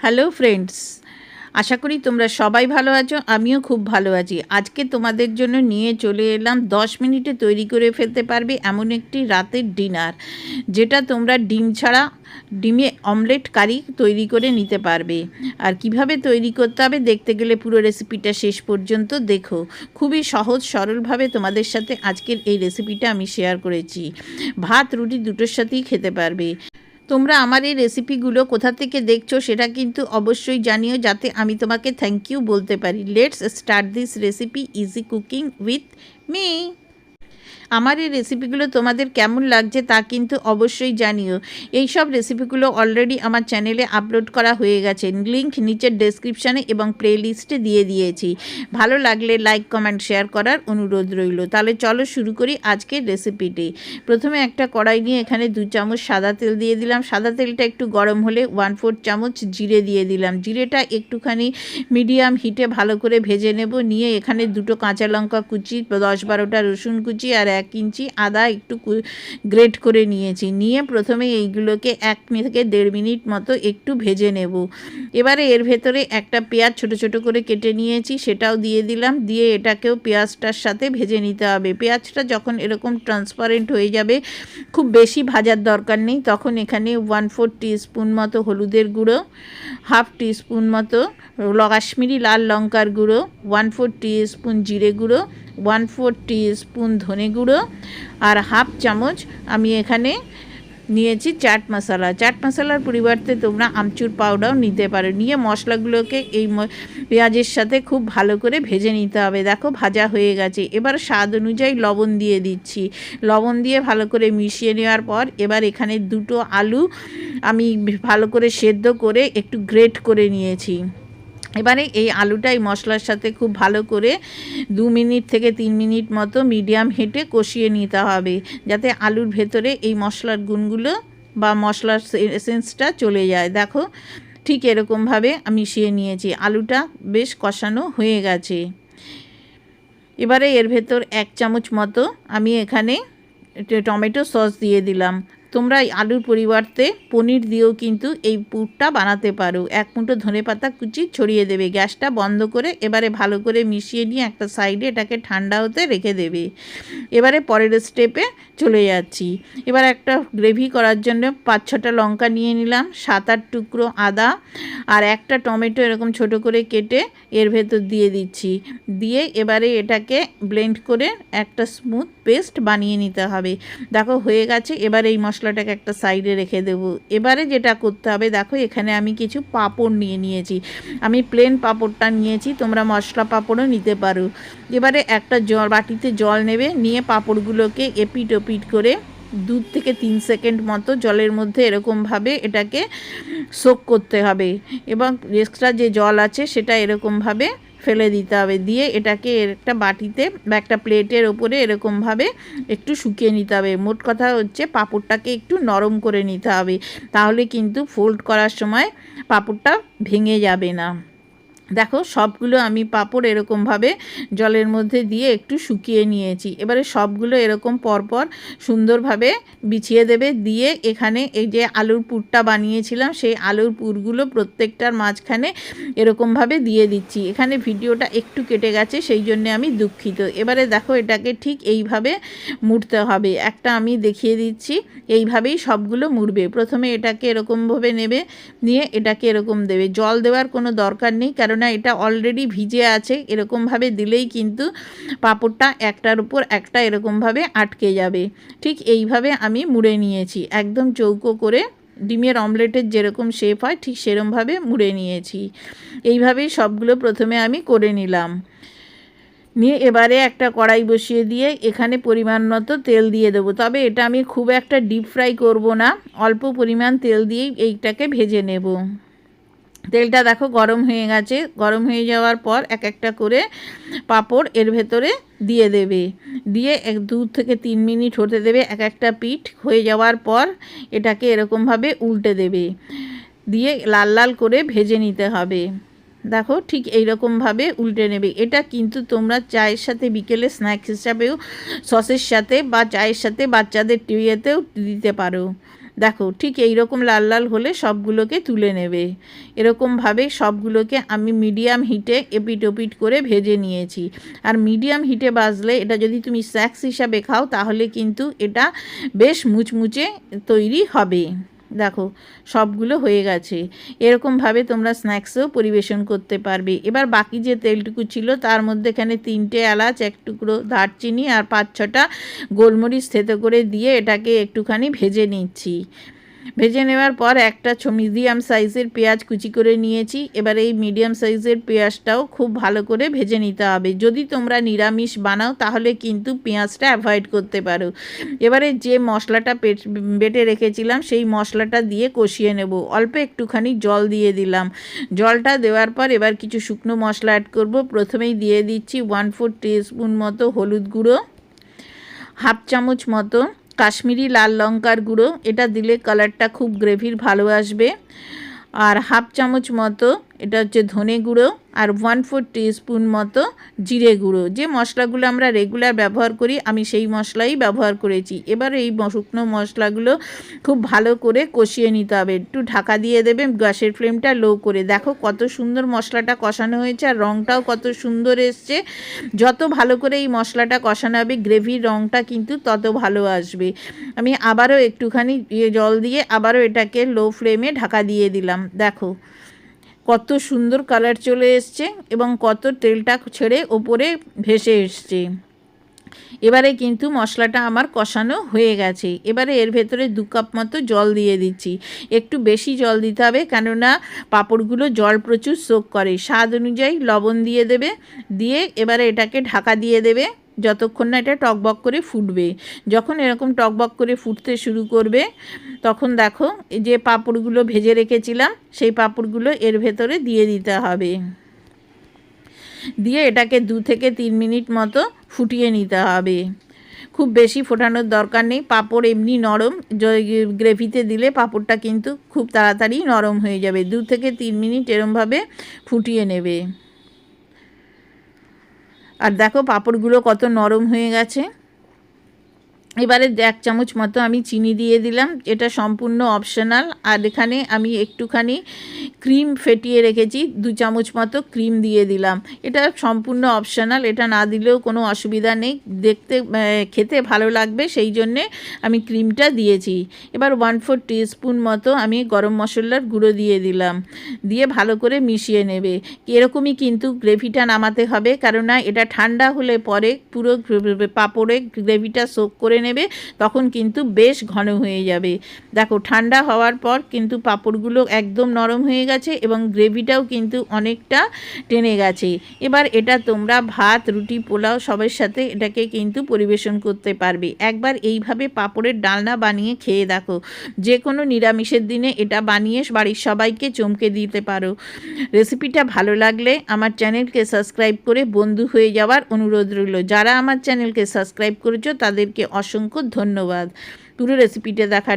Hello friends আশা করি তোমরা সবাই ভালো আছো, আমিও খুব ভালো আছি। আজকে তোমাদের জন্য নিয়ে চলে এলাম, দশ মিনিটে তৈরি করে ফেলতে পারবে এমন একটি রাতের ডিনার, যেটা তোমরা ডিম ছাড়া ডিমে অমলেট কারি তৈরি করে নিতে পারবে। আর কীভাবে তৈরি করতে হবে দেখতে গেলে পুরো রেসিপিটা শেষ পর্যন্ত দেখো। খুবই সহজ, সরলভাবে তোমাদের সাথে আজকের এই রেসিপিটা আমি শেয়ার করেছি। ভাত, রুটি দুটোর সাথেই খেতে পারবে। তোমরা আমার এই রেসিপিগুলো কোথা থেকে দেখছ সেটা কিন্তু অবশ্যই জানিও যাতে আমি তোমাকে থ্যাংক ইউ বলতে পারি। Let's start this recipe easy cooking with me আমার এই রেসিপিগুলো তোমাদের কেমন লাগছে তা কিন্তু অবশ্যই জানিও। এই সব রেসিপিগুলো অলরেডি আমার চ্যানেলে আপলোড করা হয়ে গেছে। লিঙ্ক নিচের ডেসক্রিপশানে এবং প্লে লিস্টে দিয়ে দিয়েছি। ভালো লাগলে লাইক কমেন্ট শেয়ার করার অনুরোধ রইল। তাহলে চলো শুরু করি আজকের রেসিপিটি প্রথমে একটা কড়াই নিয়ে এখানে দু চামচ সাদা তেল দিয়ে দিলাম। সাদা তেলটা একটু গরম হলে ওয়ান ফোর চামচ জিরে দিয়ে দিলাম। জিরেটা একটুখানি মিডিয়াম হিটে ভালো করে ভেজে নেব। নিয়ে এখানে দুটো কাঁচা লঙ্কা কুচি, দশ বারোটা রসুন কুচি আর এক ইঞ্চি আদা একটু গ্রেট করে নিয়েছি। নিয়ে প্রথমে এইগুলোকে এক থেকে দেড় মিনিট মতো একটু ভেজে নেব। এবারে এর ভেতরে একটা পেঁয়াজ ছোট ছোট করে কেটে নিয়েছি, সেটাও দিয়ে দিলাম। দিয়ে এটাকেও পেঁয়াজটার সাথে ভেজে নিতে হবে। পেঁয়াজটা যখন এরকম ট্রান্সপারেন্ট হয়ে যাবে, খুব বেশি ভাজার দরকার নেই। তখন এখানে ওয়ান ফোর স্পুন মতো হলুদের গুঁড়ো হাফ টিস্পুন মতো কাশ্মীরি লাল লঙ্কার গুঁড়ো ওয়ান ফোর স্পুন জিরে গুঁড়ো ওয়ান ফোর স্পুন ধনে গুঁড়ো আর হাফ চামচ আমি এখানে নিয়েছি চাট মশলা। চাট মশলার পরিবর্তে তোমরা আমচুর পাউডারও নিতে পারো। নিয়ে মশলাগুলোকে এই পেঁয়াজের সাথে খুব ভালো করে ভেজে নিতে হবে। দেখো ভাজা হয়ে গেছে। এবার স্বাদ অনুযায়ী লবণ দিয়ে দিচ্ছি। লবণ দিয়ে ভালো করে মিশিয়ে নেওয়ার পর এবার এখানে দুটো আলু আমি ভালো করে সেদ্ধ করে একটু গ্রেট করে নিয়েছি। এবারে এই আলুটা এই মশলার সাথে খুব ভালো করে দু মিনিট থেকে তিন মিনিট মতো মিডিয়াম হেঁটে কষিয়ে নিতে হবে, যাতে আলুর ভেতরে এই মশলার গুণগুলো বা মশলার এসেন্সটা চলে যায়। দেখো, ঠিক এরকমভাবে মিশিয়ে নিয়েছি। আলুটা বেশ কষানো হয়ে গেছে। এবারে এর ভেতর এক চামচ মতো আমি এখানে টমেটো সস দিয়ে দিলাম। তোমরা আলুর পরিবর্তে পনির দিয়েও কিন্তু এই পুরটা বানাতে পারো। এক মুঠো ধনে পাতা কুচি ছড়িয়ে দেবে। গ্যাসটা বন্ধ করে এবারে ভালো করে মিশিয়ে নিয়ে একটা সাইডে এটাকে ঠান্ডা হতে রেখে দেবে। এবারে পরের স্টেপে চলে যাচ্ছি। এবার একটা গ্রেভি করার জন্য পাঁচ ছটা লঙ্কা নিয়ে নিলাম, সাত আট টুকরো আদা আর একটা টমেটো এরকম ছোট করে কেটে এর ভেতর দিয়ে দিচ্ছি। দিয়ে এবারে এটাকে ব্লেন্ড করে একটা স্মুথ পেস্ট বানিয়ে নিতে হবে। দেখো হয়ে গেছে। এবার এই মশলাটাকে একটা সাইডে রেখে দেব। এবারে যেটা করতে হবে, দেখো এখানে আমি কিছু পাঁপড় নিয়ে নিয়েছি। আমি প্লেন পাঁপড়টা নিয়েছি, তোমরা মশলা পাঁপড়ও নিতে পারো। এবারে একটা জল বাটিতে জল নেবে, নিয়ে পাঁপড়গুলোকে এপিট ওপিট করে দু থেকে তিন সেকেন্ড মতো জলের মধ্যে এরকমভাবে এটাকে সোক করতে হবে। এবং এক্সট্রা যে জল আছে, সেটা এরকমভাবে ফেলে দিতে হবে। দিয়ে এটাকে একটা বাটিতে বা একটা প্লেটের ওপরে এরকমভাবে একটু শুকিয়ে নিতে হবে। মোট কথা হচ্ছে পাপড়টাকে একটু নরম করে নিতে হবে। তাহলে কিন্তু ফোল্ড করার সময় পাঁপড়টা ভেঙে যাবে না। দেখো, সবগুলো আমি পাপড় এরকমভাবে জলের মধ্যে দিয়ে একটু শুকিয়ে নিয়েছি। এবারে সবগুলো এরকম পরপর সুন্দরভাবে বিছিয়ে দেবে, দিয়ে এখানে এই যে আলুর পুরটা বানিয়েছিলাম, সেই আলুর পুরগুলো প্রত্যেকটার মাঝখানে এরকমভাবে দিয়ে দিচ্ছি। এখানে ভিডিওটা একটু কেটে গেছে, সেই জন্যে আমি দুঃখিত। এবারে দেখো, এটাকে ঠিক এইভাবে মুড়তে হবে। একটা আমি দেখিয়ে দিচ্ছি, এইভাবেই সবগুলো মুড়বে। প্রথমে এটাকে এরকমভাবে নেবে, নিয়ে এটাকে এরকম দেবে। জল দেওয়ার কোনো দরকার নেই, কারণ কেননা এটা অলরেডি ভিজে আছে, এরকমভাবে দিলেই কিন্তু পাঁপড়টা একটার উপর একটা এরকমভাবে আটকে যাবে। ঠিক এইভাবে আমি মুড়ে নিয়েছি, একদম চৌকো করে ডিমের অমলেটের যেরকম শেপ হয়, ঠিক সেরমভাবে মুড়ে নিয়েছি। এইভাবেই সবগুলো প্রথমে আমি করে নিলাম। নিয়ে এবারে একটা কড়াই বসিয়ে দিয়ে এখানে পরিমাণ মতো তেল দিয়ে দেবো। তবে এটা আমি খুব একটা ডিপ ফ্রাই করব না, অল্প পরিমাণ তেল দিয়েই এইটাকে ভেজে নেব। তেলটা দেখো গরম হয়ে গেছে। গরম হয়ে যাওয়ার পর এক একটা করে পাঁপড় এর ভেতরে দিয়ে দেবে। দিয়ে এক দু থেকে তিন মিনিট হতে দেবে এক একটা পিঠ। হয়ে যাওয়ার পর এটাকে এরকমভাবে উল্টে দেবে। দিয়ে লাল লাল করে ভেজে নিতে হবে। দেখো ঠিক এইরকমভাবে উল্টে নেবে। এটা কিন্তু তোমরা চায়ের সাথে বিকেলে স্ন্যাক্স হিসাবেও, সসের সাথে বা চায়ের সাথে বাচ্চাদের টিউয়েতেও দিতে পারো। দেখো, ঠিক এই রকম লাল লাল হলে সবগুলোকে তুলে নেবে। এরকমভাবে সবগুলোকে আমি মিডিয়াম হিটে এপিট ওপিট করে ভেজে নিয়েছি। আর মিডিয়াম হিটে বাজলে এটা যদি তুমি স্ন্যাক্স হিসাবে খাও, তাহলে কিন্তু এটা বেশ মুচমুচে তৈরি হবে। দেখো, সবগুলো হয়ে গেছে। এরকমভাবে তোমরা স্ন্যাক্সও পরিবেশন করতে পারবে। এবার বাকি যে তেলটুকু ছিল, তার মধ্যে এখানে তিনটে এলাচ, এক টুকরো দারচিনি আর পাঁচ ছটা গোলমরিচ থেতো করে দিয়ে এটাকে একটুখানি ভেজে নিচ্ছি। ভেজে নেওয়ার পর একটা মিডিয়াম সাইজের পেঁয়াজ কুচি করে নিয়েছি। এবার এই মিডিয়াম সাইজের পেঁয়াজটাও খুব ভালো করে ভেজে নিতে হবে। যদি তোমরা নিরামিষ বানাও, তাহলে কিন্তু পেঁয়াজটা অ্যাভয়েড করতে পারো। এবারে যে মশলাটা বেটে রেখেছিলাম, সেই মশলাটা দিয়ে কষিয়ে নেব। অল্প একটুখানি জল দিয়ে দিলাম। জলটা দেওয়ার পর এবার কিছু শুকনো মশলা অ্যাড করব। প্রথমেই দিয়ে দিচ্ছি ওয়ান ফোর স্পুন মতো হলুদ গুঁড়ো হাফ চামচ মতো কাশ্মীরি লাল লঙ্কার গুঁড়ো, এটা দিলে কালারটা খুব গ্রেভির ভালো আসবে। আর হাফ চামচ মতো এটা হচ্ছে ধনে গুঁড়ো আর ওয়ান ফোর স্পুন মতো জিরে গুঁড়ো। যে মশলাগুলো আমরা রেগুলার ব্যবহার করি, আমি সেই মশলাই ব্যবহার করেছি। এবার এই শুকনো মশলাগুলো খুব ভালো করে কষিয়ে নিতে হবে। একটু ঢাকা দিয়ে দেবে, গ্যাসের ফ্লেমটা লো করে। দেখো কত সুন্দর মশলাটা কষানো হয়েছে আর রঙটাও কত সুন্দর এসছে। যত ভালো করে এই মশলাটা কষানো হবে, গ্রেভির রঙটা কিন্তু তত ভালো আসবে। আমি আবারও একটুখানি ইয়ে জল দিয়ে আবারও এটাকে লো ফ্লেমে ঢাকা দিয়ে দিলাম। দেখো কত সুন্দর কালার চলে এসছে এবং কত তেলটা ছেড়ে ওপরে ভেসে এসছে। এবারে কিন্তু মশলাটা আমার কষানো হয়ে গেছে। এবারে এর ভেতরে দু কাপ মতো জল দিয়ে দিচ্ছি। একটু বেশি জল দিতে হবে কেননা পাঁপড়গুলো জল প্রচুর সোক করে। স্বাদ অনুযায়ী লবণ দিয়ে দেবে, দিয়ে এবারে এটাকে ঢাকা দিয়ে দেবে। যতক্ষণ না এটা টকবক করে ফুটবে। যখন এরকম টকবক করে ফুটতে শুরু করবে, তখন দেখো যে পাঁপড়গুলো ভেজে রেখেছিলাম, সেই পাঁপড়গুলো এর ভেতরে দিয়ে দিতে হবে। দিয়ে এটাকে দু থেকে তিন মিনিট মতো ফুটিয়ে নিতে হবে। খুব বেশি ফোটানোর দরকার নেই, পাঁপড় এমনি নরম গ্রেভিতে দিলে পাঁপড়টা কিন্তু খুব তাড়াতাড়ি নরম হয়ে যাবে। দু থেকে তিন মিনিট এরমভাবে ফুটিয়ে নেবে। আর দেখো পাঁপড়গুলো কত নরম হয়ে গেছে। এবারে এক চামচ মতো আমি চিনি দিয়ে দিলাম। এটা সম্পূর্ণ অপশনাল আর এখানে আমি একটুখানি ক্রিম ফেটিয়ে রেখেছি। দু চামচ মতো ক্রিম দিয়ে দিলাম। এটা সম্পূর্ণ অপশনাল এটা না দিলেও কোনো অসুবিধা নেই। দেখতে খেতে ভালো লাগবে। সেই জন্যে আমি ক্রিমটা দিয়েছি। এবার ওয়ান ফোর স্পুন মতো আমি গরম মশলার গুঁড়ো দিয়ে দিলাম। দিয়ে ভালো করে মিশিয়ে নেবে। এরকমই কিন্তু গ্রেভিটা নামাতে হবে। কেননা এটা ঠান্ডা হলে পরে পুরো পাঁপড়ে গ্রেভিটা সোক করে নেবে, তখন কিন্তু বেশ ঘন হয়ে যাবে। দেখো, ঠান্ডা হওয়ার পর কিন্তু পাঁপড়গুলো একদম নরম হয়ে গেছে এবং গ্রেভিটাও কিন্তু অনেকটা টেনে গেছে। এবার এটা তোমরা ভাত, রুটি, পোলাও সবের সাথে এটাকে কিন্তু পরিবেশন করতে পারবে। একবার এইভাবে পাঁপড়ের ডালনা বানিয়ে খেয়ে দেখো। যে কোনো নিরামিষের দিনে এটা বানিয়ে বাড়ির সবাইকে চমকে দিতে পারো। রেসিপিটা ভালো লাগলে আমার চ্যানেলকে সাবস্ক্রাইব করে বন্ধু হয়ে যাওয়ার অনুরোধ রইল। যারা আমার চ্যানেলকে সাবস্ক্রাইব করেছ তাদেরকে অসংখ্য ধন্যবাদ। পুরো রেসিপিটা দেখার